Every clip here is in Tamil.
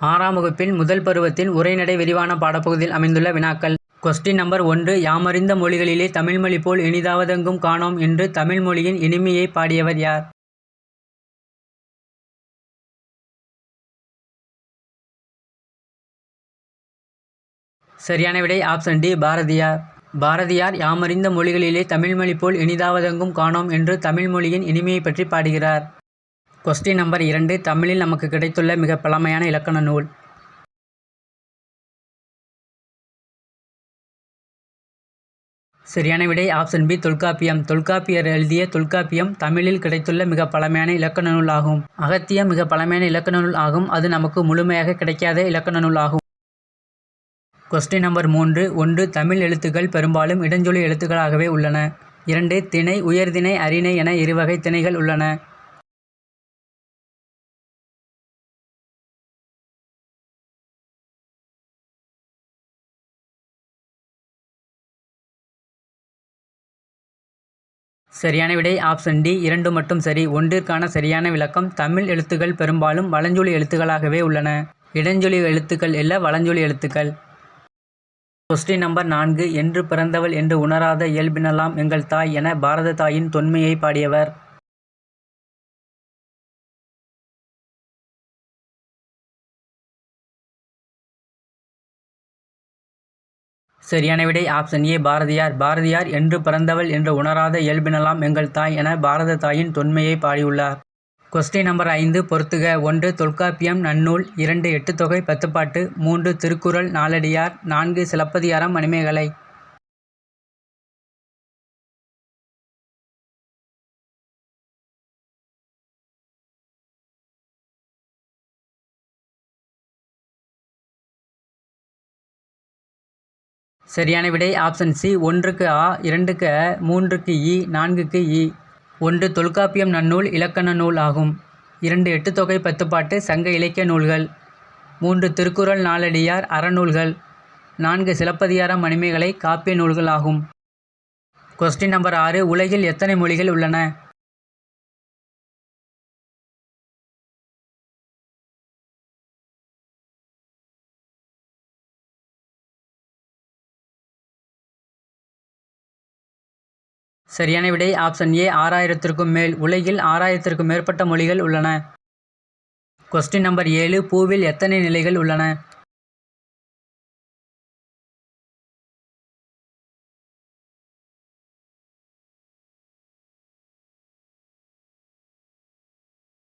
ஆறாம் வகுப்பின் முதல் பருவத்தின் உரைநடை விரிவான பாடப்பகுதியில் அமைந்துள்ள வினாக்கள். கொஸ்டின் நம்பர் ஒன்று யாமறிந்த மொழிகளிலே தமிழ்மொழி போல் இனிதாவதெங்கும் காணோம் என்று தமிழ் மொழியின் இனிமையை பாடியவர் யார்? சரியான விடை ஆப்ஷன் டி பாரதியார். பாரதியார் யாமறிந்த மொழிகளிலே தமிழ்மொழி போல் இனிதாவதெங்கும் காணோம் என்று தமிழ் மொழியின் இனிமையை பற்றி பாடுகிறார். கொஸ்டின் நம்பர் இரண்டு. தமிழில் நமக்கு கிடைத்துள்ள மிக பழமையான இலக்கண நூல். சரியான விடை ஆப்ஷன் பி தொல்காப்பியம். தொல்காப்பியர் எழுதிய தொல்காப்பியம் தமிழில் கிடைத்துள்ள மிக பழமையான இலக்கண நூல் ஆகும் அகத்தியம் மிக பழமையான இலக்கண நூல் ஆகும். அது நமக்கு முழுமையாக கிடைக்காத இலக்கண நூல் ஆகும் கொஸ்டின் நம்பர் மூன்று. ஒன்று தமிழ் எழுத்துக்கள் பெரும்பாலும் இடஞ்சொலி எழுத்துக்களாகவே உள்ளன. இரண்டு திணை உயர்திணை அரிணை என இருவகை திணைகள் உள்ளன. சரியான விடை ஆப்ஷன் டி இரண்டு மட்டும் சரி. ஒன்றிற்கான சரியான விளக்கம் தமிழ் எழுத்துக்கள் பெரும்பாலும் வலஞ்சொலி எழுத்துக்களாகவே உள்ளன. இடஞ்சொலி எழுத்துக்கள் இல்லை வலஞ்சொலி எழுத்துக்கள். கொஸ்டின் நம்பர் நான்கு என்று பிறந்தவள் என்று உணராத இயல்பினலாம் எங்கள் தாய் என பாரத தாயின் தொன்மையை பாடியவர். சரியான விடை ஆப்ஷன் ஏ பாரதியார். பாரதியார் என்று பிறந்தவள் என்று உணராத இயல்பினலாம் எங்கள் தாய் என பாரத தாயின் தொன்மையை பாடியுள்ளார். கொஸ்டின் நம்பர் ஐந்து பொறுத்துக. ஒன்று தொல்காப்பியம் நன்னூல். இரண்டு எட்டுத்தொகை பத்துப்பாட்டு. மூன்று திருக்குறள் நாலடியார் நான்கு சிலப்பதிகாரம் மணிமேகலை. சரியான விடை ஆப்ஷன் சி ஒன்றுக்கு ஆ இரண்டுக்கு அ மூன்றுக்கு இ நான்குக்கு இ. ஒன்று தொல்காப்பியம் நன்னூல் இலக்கண நூல் ஆகும். இரண்டு எட்டுத்தொகை பத்துப்பாட்டு சங்க இலக்கிய நூல்கள். மூன்று திருக்குறள் நாளடியார் அறநூல்கள். நான்கு சிலப்பதிகாரம் மணிமேகலை காப்பிய நூல்கள் ஆகும். கொஸ்டின் நம்பர் ஆறு உலகில் எத்தனை மொழிகள் உள்ளன? சரியான விடை ஆப்ஷன் ஏ ஆறாயிரத்திற்கும் மேல். உலகில் ஆறாயிரத்திற்கும் மேற்பட்ட மொழிகள் உள்ளன. கொஸ்டின் நம்பர் ஏழு பூவில் எத்தனை நிலைகள் உள்ளன?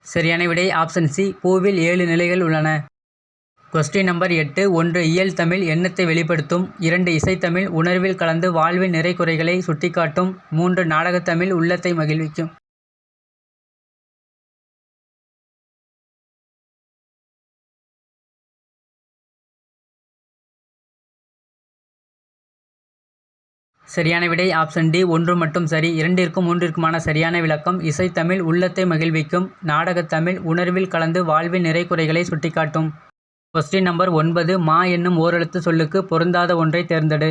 சரியான விடை ஆப்ஷன் சி பூவில் ஏழு நிலைகள் உள்ளன. கொஸ்டின் நம்பர் எட்டு. ஒன்று இயல் தமிழ் எண்ணத்தை வெளிப்படுத்தும். இரண்டு இசைத்தமிழ் உணர்வில் கலந்து வாழ்வின் நிறை குறைகளை சுட்டிக்காட்டும். மூன்று நாடகத்தமிழ் உள்ளத்தை மகிழ்விக்கும். சரியான விடை ஆப்ஷன் டி ஒன்று மட்டும் சரி. இரண்டிற்கும் மூன்றிற்குமான சரியான விளக்கம் இசைத்தமிழ் உள்ளத்தை மகிழ்விக்கும். நாடகத்தமிழ் உணர்வில் கலந்து வாழ்வின் நிறை குறைகளை சுட்டிக்காட்டும். கொஸ்டின் நம்பர் ஒன்பது மா என்னும் ஓரெழுத்து சொல்லுக்கு பொருந்தாத ஒன்றை தேர்ந்தெடு.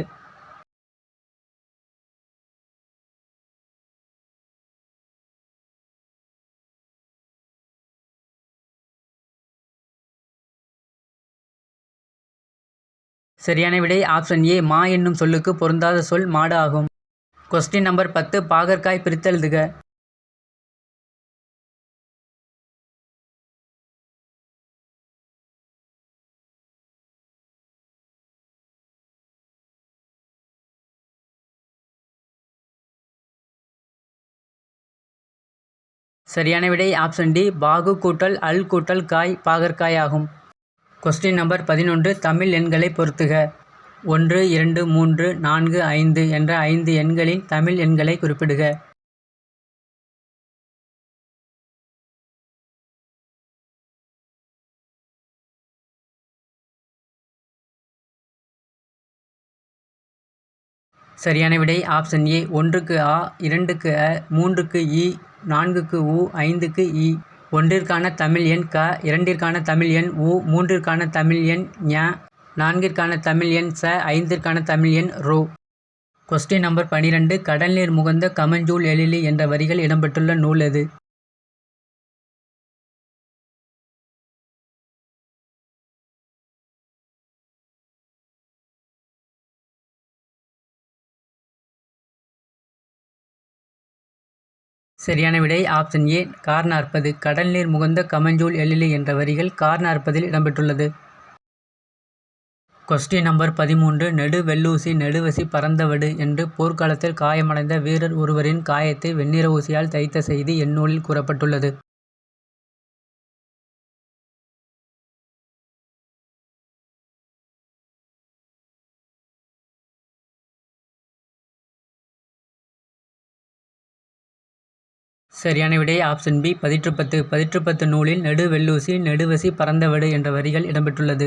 சரியான விடை ஆப்ஷன் ஏ மா என்னும் சொல்லுக்கு பொருந்தாத சொல் மாடு ஆகும். கொஸ்டின் நம்பர் பத்து பாகற்காய் பிரித்தெழுதுக. சரியான விடை ஆப்ஷன் டி பாகு கூட்டல் அல் கூட்டல் காய் பாகற்காய் ஆகும். கொஸ்டின் நம்பர் பதினொன்று தமிழ் எண்களை பொறுத்துக. ஒன்று இரண்டு மூன்று நான்கு ஐந்து என்ற ஐந்து எண்களின் தமிழ் எண்களை குறிப்பிடுக. சரியான விடை. ஆப்ஷன் ஏ ஒன்றுக்கு ஆ இரண்டுக்கு அ மூன்றுக்கு இ நான்குக்கு உ ஐந்துக்கு இ. ஒன்றிற்கான தமிழ் எண் க இரண்டிற்கான தமிழ் எண் உ மூன்றிற்கான தமிழ் எண் ஞ நான்கிற்கான தமிழ் எண் ச ஐந்திற்கான தமிழ் எண் ரோ. கொஸ்டின் நம்பர் பனிரெண்டு கடல் நீர் முகந்த கமஞ்சூல் எழிலி என்ற வரிகள் இடம்பெற்றுள்ள நூல் எது? சரியான விடை. ஆப்ஷன் ஏ கார் நாற்பது. கடல் நீர் முகந்த கமஞ்சூல் எழிலி என்ற வரிகள் கார் நாற்பதில் இடம்பெற்றுள்ளது. கொஸ்டின் நம்பர் பதிமூன்று நெடு வெள்ளூசி நெடுவசி பறந்தவடு என்று போர்க்காலத்தில் காயமடைந்த வீரர் ஒருவரின் காயத்தை வெண்ணிற ஊசியால் தைத்த செய்தி எந்நூலில் கூறப்பட்டுள்ளது. சரியான விடை. Option B Pathitrupathu. பதிற்றுப்பத்து நூலில் நெடுவெல்லூசி நெடுவசி பறந்தவடு என்ற வரிகள் இடம்பெற்றுள்ளது.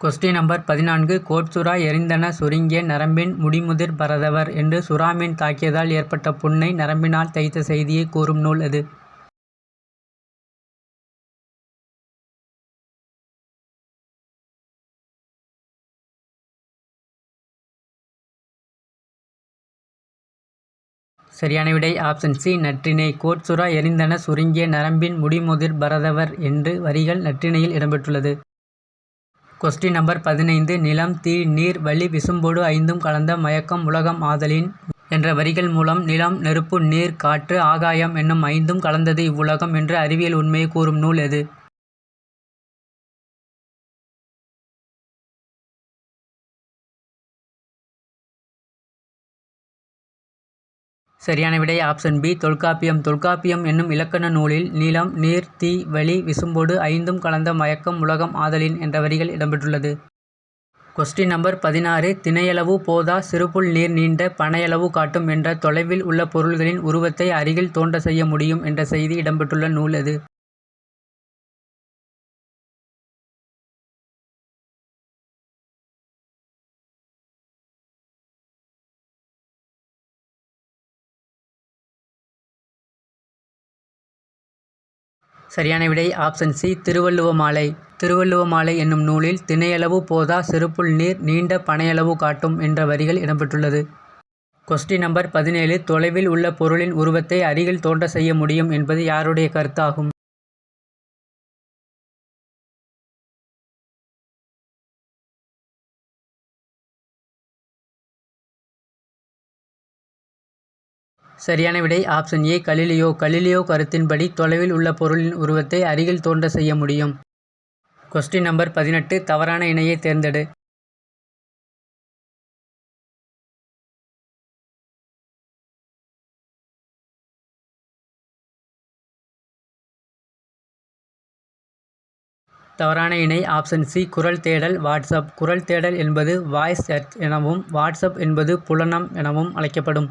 கொஸ்டின் நம்பர் பதினான்கு. கோட்சுரா எரிந்தன சுருங்கிய நரம்பின் முடிமுதிர் பரதவர் என்று சுறாமீன் தாக்கியதால் ஏற்பட்ட புண்ணை நரம்பினால் தைத்த செய்தியை கூறும் நூல் அது. சரியான விடை. Option C Natrinai. கோட்சுரா எரிந்தன சுருங்கிய நரம்பின் முடிமுதிர் பரதவர் என்று வரிகள் நற்றிணையில் இடம்பெற்றுள்ளது. கொஸ்டின் நம்பர் பதினைந்து நிலம் தீ நீர் வலி விசும்போடு ஐந்தும் கலந்த மயக்கம் உலகம் ஆதலின் என்ற வரிகள் மூலம் நிலம் நெருப்பு நீர் காற்று ஆகாயம் என்னும் ஐந்தும் கலந்தது இவ்வுலகம் என்று அறிவியல் உண்மையை கூறும் நூல் எது? சரியான விடை. Option B Tolkappiyam. தொல்காப்பியம் என்னும் இலக்கண நூலில் நிலம் நீர் தீ வலி விசும்போடு ஐந்தும் கலந்த மயக்கம் உலகம் ஆதலின் என்ற வரிகள் இடம்பெற்றுள்ளது. கொஸ்டின் நம்பர் பதினாறு திணையளவு போதா சிறுபுல் நீர் நீண்ட பனையளவு காட்டும் என்ற தொலைவில் உள்ள பொருள்களின் உருவத்தை அருகில் தோன்ற செய்ய முடியும் என்ற செய்தி இடம்பெற்றுள்ள நூல் அது சரியான விடை ஆப்ஷன் சி திருவள்ளுவ மாலை. திருவள்ளுவ மாலை என்னும் நூலில் திணையளவு போதா செருப்புள் நீர் நீண்ட பனையளவு காட்டும் என்ற வரிகள் இடம்பெற்றுள்ளது. கொஸ்டின் நம்பர் பதினேழு தொலைவில் உள்ள பொருளின் உருவத்தை அருகில் தோன்ற செய்ய முடியும் என்பது யாருடைய கருத்தாகும்? சரியான விடை. ஆப்ஷன் ஏ கலிலியோ. கலிலியோ கருத்தின்படி தொலைவில் உள்ள பொருளின் உருவத்தை அருகில் தோன்ற செய்ய முடியும். கொஸ்டின் நம்பர் பதினெட்டு தவறான இணையை தேர்ந்தெடு. தவறான இணை ஆப்ஷன் சி குரல் தேடல் வாட்ஸ்அப். குரல் தேடல் என்பது வாய்ஸ் சர்ச் எனவும் வாட்ஸ்அப் என்பது புலனம் எனவும் அழைக்கப்படும்.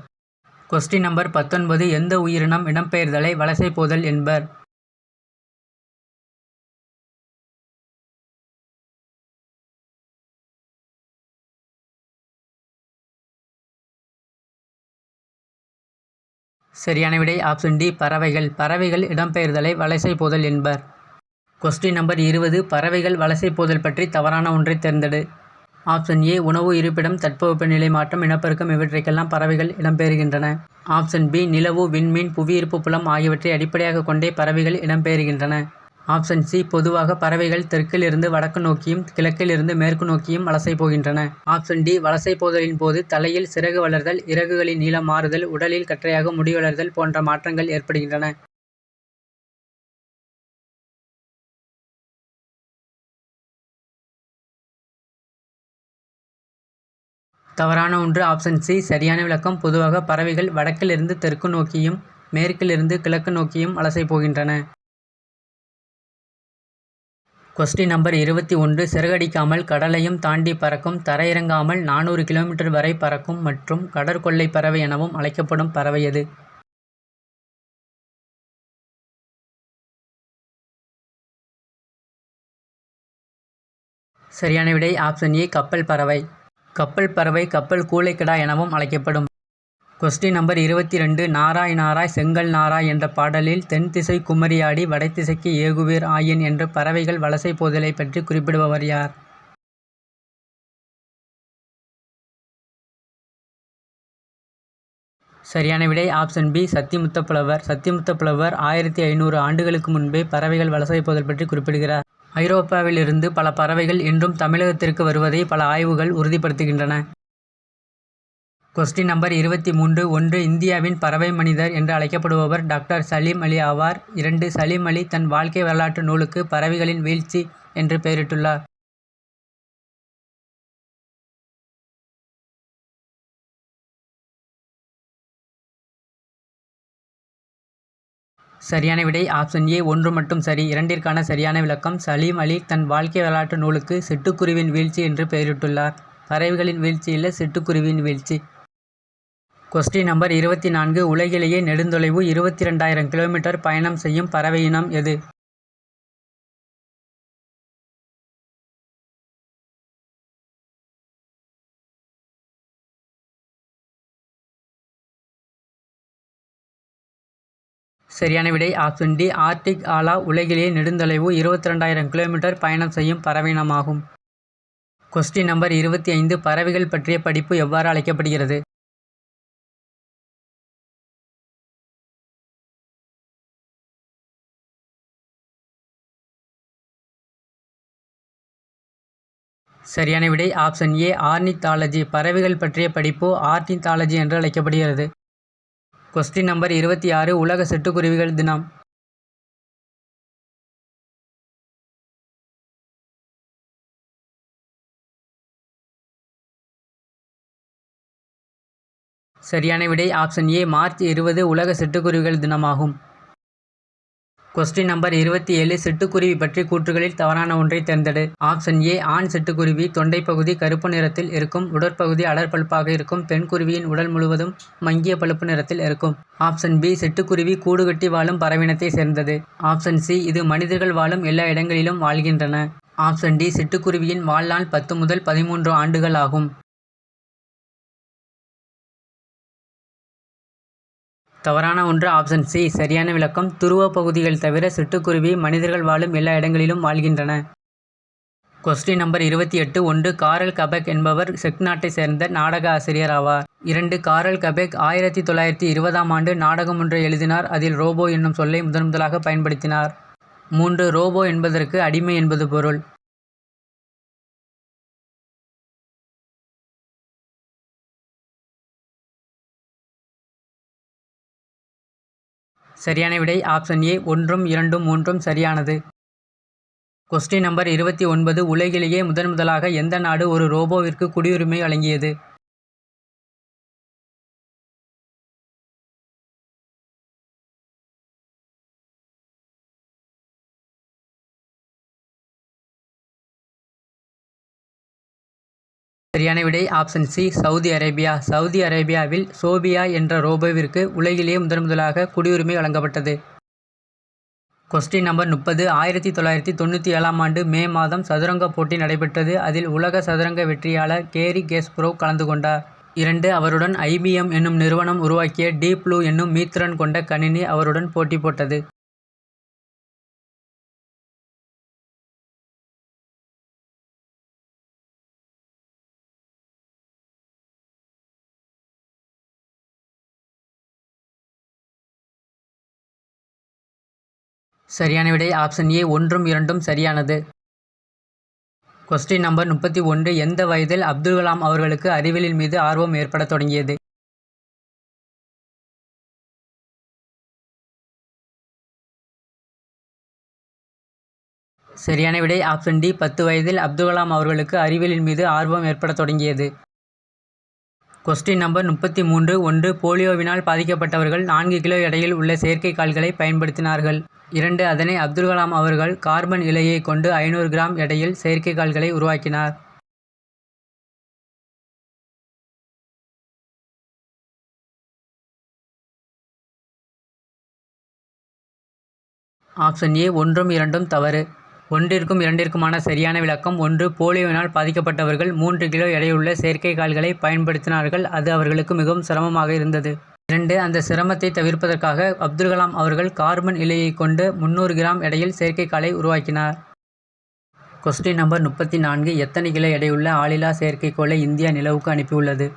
கொஸ்டின் நம்பர் பத்தொன்பது எந்த உயிரினம் இடம்பெயர்தலை வலசை போதல் என்பர்? சரியான விடை ஆப்ஷன் டி பறவைகள். பறவைகள் இடம்பெயர்தலை வலசை போதல் என்பர். கொஸ்டின் நம்பர் இருபது பறவைகள் வலசை போதல் பற்றி தவறான ஒன்றை தேர்ந்தெடு. ஆப்ஷன் ஏ உணவு இருப்பிடம் தட்பவெப்பநிலை மாற்றம் இனப்பெருக்கம் இவற்றைக்கெல்லாம் பறவைகள் இடம்பெறுகின்றன ஆப்ஷன் பி நிலவு விண்மீன் புவியீர்ப்பு புலம் ஆகியவற்றை அடிப்படையாக கொண்டே பறவைகள் இடம்பெறுகின்றன ஆப்ஷன் சி பொதுவாக பறவைகள் தெற்கிலிருந்து வடக்கு நோக்கியும் கிழக்கிலிருந்து மேற்கு நோக்கியும் வலசை போகின்றன. ஆப்ஷன் டி வலசை போதலின் போது தலையில் சிறகு வளர்தல் இறகுகளின் நீளம் மாறுதல் உடலில் கற்றையாக முடி வளர்தல் போன்ற மாற்றங்கள் ஏற்படுகின்றன. தவறான ஒன்று ஆப்ஷன் சி சரியான விளக்கம். பொதுவாக பறவைகள் வடக்கிலிருந்து தெற்கு நோக்கியும் மேற்கிலிருந்து கிழக்கு நோக்கியும் அலசை போகின்றன. கொஸ்டின் நம்பர் இருபத்தி ஒன்று சிறகடிக்காமல் கடலையும் தாண்டி பறக்கும் தரையிறங்காமல் நானூறு கிலோமீட்டர் வரை பறக்கும் மற்றும் கடற்கொள்ளை பறவை எனவும் அழைக்கப்படும் பறவை எது? சரியான விடை ஆப்ஷன் ஏ கப்பல் பறவை. கப்பல் பறவை கப்பல் கூலைக்கடா எனவும் அழைக்கப்படும். கொஸ்டின் நம்பர் இருபத்தி ரெண்டு நாராய் நாராய் செங்கல் நாராய் என்ற பாடலில் தென் திசை குமரியாடி வடதிசைக்கு ஏகுவீர் ஆயின் என்ற பறவைகள் வலசை போதலை பற்றி குறிப்பிடுபவர் யார்? சரியான விடை ஆப்ஷன் பி சத்திமுத்த புலவர் சத்திமுத்த புலவர் ஆயிரத்தி ஐநூறு ஆண்டுகளுக்கு முன்பே பறவைகள் வலசை போதல் பற்றி குறிப்பிடுகிறார். ஐரோப்பாவிலிருந்து பல பறவைகள் இன்றும் தமிழகத்திற்கு வருவதை பல ஆய்வுகள் உறுதிப்படுத்துகின்றன. கொஸ்டின் நம்பர் இருபத்தி மூன்று. ஒன்று இந்தியாவின் பறவை மனிதர் என்று அழைக்கப்படுபவர் டாக்டர் சலீம் அலி ஆவார். இரண்டு சலீம் அலி தன் வாழ்க்கை வரலாற்று நூலுக்கு பறவைகளின் வீழ்ச்சி என்று பெயரிட்டுள்ளார். சரியான விடை. ஆப்ஷன் ஏ ஒன்று மட்டும் சரி. இரண்டிற்கான சரியான விளக்கம். சலீம் அலி தன் வாழ்க்கை வரலாற்று நூலுக்கு சிட்டுக்குருவின் வீழ்ச்சி என்று பெயரிட்டுள்ளார். பறவைகளின் வீழ்ச்சி இல்லை சிட்டுக்குருவின் வீழ்ச்சி. கொஸ்டின் நம்பர் இருபத்தி நான்கு. உலகிலேயே நெடுந்தொலைவு இருபத்தி ரெண்டாயிரம் கிலோமீட்டர் பயணம் செய்யும் பறவை இனம் எது? சரியான விடை. ஆப்ஷன் டி ஆர்டிக் ஆலா உலகிலேயே நெடுந்தொலைவு இருபத்தி ரெண்டாயிரம் கிலோமீட்டர் பயணம் செய்யும் பறவையினமாகும். கொஸ்டின் நம்பர் இருபத்தி ஐந்து பறவைகள் பற்றிய படிப்பு எவ்வாறு அழைக்கப்படுகிறது? சரியான விடை. Option A ornithology. பறவைகள் பற்றிய படிப்பு ஆர்னித்தாலஜி என்று அழைக்கப்படுகிறது. கொஸ்டின் நம்பர் இருபத்தி ஆறு உலக சிட்டுக்குருவிகள் தினம். சரியான விடை ஆப்ஷன் ஏ மார்ச் இருபது உலக சிட்டுக்குருவிகள் தினமாகும். கொஸ்டின் நம்பர் இருபத்தி ஏழு சிட்டுக்குருவி பற்றி கூற்றுகளில் தவறான ஒன்றை தேர்ந்தெடு. ஆப்ஷன் ஏ ஆண் சிட்டுக்குருவி தொண்டை பகுதி கருப்பு நிறத்தில் இருக்கும் உடற்பகுதி அடற்பழுப்பாக இருக்கும் பெண் குருவியின் உடல் முழுவதும் மங்கிய பழுப்பு நிறத்தில் இருக்கும். ஆப்ஷன் பி சிட்டுக்குருவி கூடு கட்டி வாழும் பறவினத்தை சேர்ந்தது. ஆப்ஷன் சி இது மனிதர்கள் வாழும் எல்லா இடங்களிலும் வாழ்கின்றன. ஆப்ஷன் டி சிட்டுக்குருவியின் வாழ்நாள் பத்து முதல் பதிமூன்று ஆண்டுகள் ஆகும். தவறான ஒன்று ஆப்ஷன் சி சரியான விளக்கம். துருவ பகுதிகள் தவிர சிட்டுக்குருவி மனிதர்கள் வாழும் எல்லா இடங்களிலும் வாழ்கின்றன. கொஸ்டின் நம்பர் இருபத்தி எட்டு. ஒன்று காரல் கபெக் என்பவர் செக் நாட்டை சேர்ந்த நாடக ஆசிரியர் ஆவார். இரண்டு காரல் கபெக் ஆயிரத்தி தொள்ளாயிரத்தி இருபதாம் ஆண்டு நாடகம் ஒன்றை எழுதினார். அதில் ரோபோ என்னும் சொல்லை முதன் முதலாக பயன்படுத்தினார். மூன்று ரோபோ என்பதற்கு அடிமை என்பது பொருள். சரியான விடை ஆப்ஷன் ஏ ஒன்றும் இரண்டும் மூன்றும் சரியானது. கொஸ்டின் நம்பர் இருபத்தி ஒன்பது உலகிலேயே முதன் முதலாக எந்த நாடு ஒரு ரோபோவிற்கு குடியுரிமை வழங்கியது சரியான விடை ஆப்ஷன் சி சவுதி அரேபியா. சவுதி அரேபியாவில் சோபியா என்ற ரோபோவிற்கு உலகிலேயே முதன் முதலாக குடியுரிமை வழங்கப்பட்டது. கொஸ்டின் நம்பர் முப்பது. ஆயிரத்தி தொள்ளாயிரத்தி தொண்ணூற்றி ஏழாம் ஆண்டு மே மாதம் சதுரங்க போட்டி நடைபெற்றது. அதில் உலக சதுரங்க வெற்றியாளர் கேரி கேஸ்ப்ரோவ் கலந்து கொண்டார். இரண்டு அவருடன் ஐபிஎம் என்னும் நிறுவனம் உருவாக்கிய டீப் ப்ளூ என்னும் மீத்திறன் கொண்ட கணினி அவருடன் போட்டி போட்டது. சரியான விடை. ஆப்ஷன் ஏ ஒன்றும் இரண்டும் சரியானது. கொஸ்டின் நம்பர் முப்பத்தி ஒன்று. எந்த வயதில் அப்துல் கலாம் அவர்களுக்கு அறிவியலின் மீது ஆர்வம் ஏற்படத் தொடங்கியது? சரியான விடை. ஆப்ஷன் டி பத்து வயதில் அப்துல் கலாம் அவர்களுக்கு அறிவியலின் மீது ஆர்வம் ஏற்படத் தொடங்கியது. கொஸ்டின் நம்பர் முப்பத்தி மூன்று. ஒன்று போலியோவினால் பாதிக்கப்பட்டவர்கள் நான்கு கிலோ எடையில் உள்ள செயற்கை கால்களை பயன்படுத்தினார்கள். இரண்டு அதனை அப்துல் கலாம் அவர்கள் கார்பன் இலையை கொண்டு ஐநூறு கிராம் எடையில் செயற்கை கால்களை உருவாக்கினார். ஆப்ஷன் ஏ ஒன்றும் இரண்டும் தவறு. ஒன்றிற்கும் இரண்டிற்குமான சரியான விளக்கம். ஒன்று போலியோவினால் பாதிக்கப்பட்டவர்கள் மூன்று கிலோ எடையுள்ள செயற்கை கால்களை பயன்படுத்தினார்கள். அது அவர்களுக்கு மிகவும் சிரமமாக இருந்தது. இரண்டு அந்த சிரமத்தை தவிர்ப்பதற்காக அப்துல் கலாம் அவர்கள் கார்பன் இலையை கொண்டு முந்நூறு கிராம் எடையில் செயற்கை காலை உருவாக்கினார். கொஸ்டின் நம்பர் முப்பத்தி நான்கு. எத்தனை கிலோ எடையுள்ள ஆளில்லா செயற்கைக்கோளை இந்தியா நிலவுக்கு அனுப்பியுள்ளது?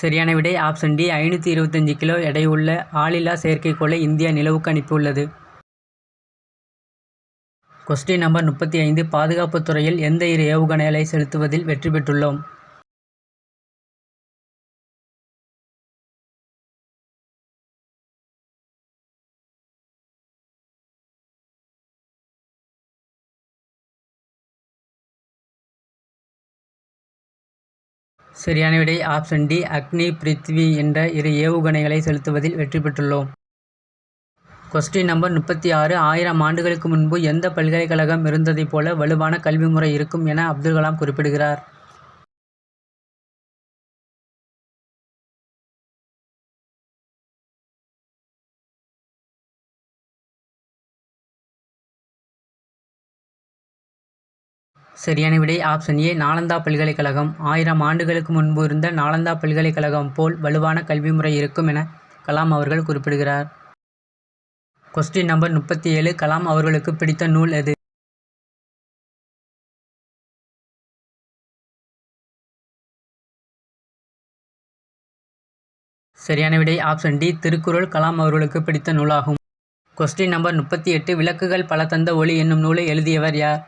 சரியான விடை ஆப்ஷன் டி ஐநூற்றி இருபத்தஞ்சி கிலோ எடையுள்ள ஆளில்லா செயற்கைக்கோளை இந்தியா நிலவுக்கு அனுப்பியுள்ளது. கொஸ்டின் நம்பர் முப்பத்தி ஐந்து பாதுகாப்புத் துறையில் எந்த இரு ஏவுகணைகளை செலுத்துவதில் வெற்றி பெற்றுள்ளோம்? சரியான விடை. ஆப்ஷன் டி அக்னி பிருத்வி என்ற இரு ஏவுகணைகளை செலுத்துவதில் வெற்றி பெற்றுள்ளோம். கொஸ்டின் நம்பர் முப்பத்தி ஆறு ஆயிரம் ஆண்டுகளுக்கு முன்பு எந்த பல்கலைக்கழகம் இருந்ததைப் போல வலுவான கல்வி முறை இருக்கும் என அப்துல் கலாம் குறிப்பிடுகிறார். சரியான விடை ஆப்ஷன் ஏ நாலந்தா பல்கலைக்கழகம். ஆயிரம் ஆண்டுகளுக்கு முன்பு இருந்த நாலந்தா பல்கலைக்கழகம் போல் வலுவான கல்வி முறை இருக்கும் என கலாம் அவர்கள் குறிப்பிடுகிறார். கொஸ்டின் நம்பர் முப்பத்தி ஏழு கலாம் அவர்களுக்கு பிடித்த நூல் எது? சரியான விடை ஆப்ஷன் டி திருக்குறள் கலாம் அவர்களுக்கு பிடித்த நூலாகும். கொஸ்டின் நம்பர் முப்பத்தி எட்டு விளக்குகள் பல தந்த ஒளி என்னும் நூலை எழுதியவர் யார்?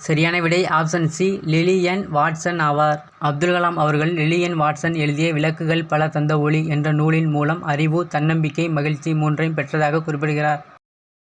சரியான விடை ஆப்ஷன் சி லிலியன் வாட்சன் ஆவார். அப்துல் கலாம் அவர்கள் லிலியன் வாட்சன் எழுதிய விளக்குகள் பல தந்த ஒளி என்ற நூலின் மூலம் அறிவு தன்னம்பிக்கை மகிழ்ச்சி மூன்றையும் பெற்றதாக குறிப்பிடுகிறார்.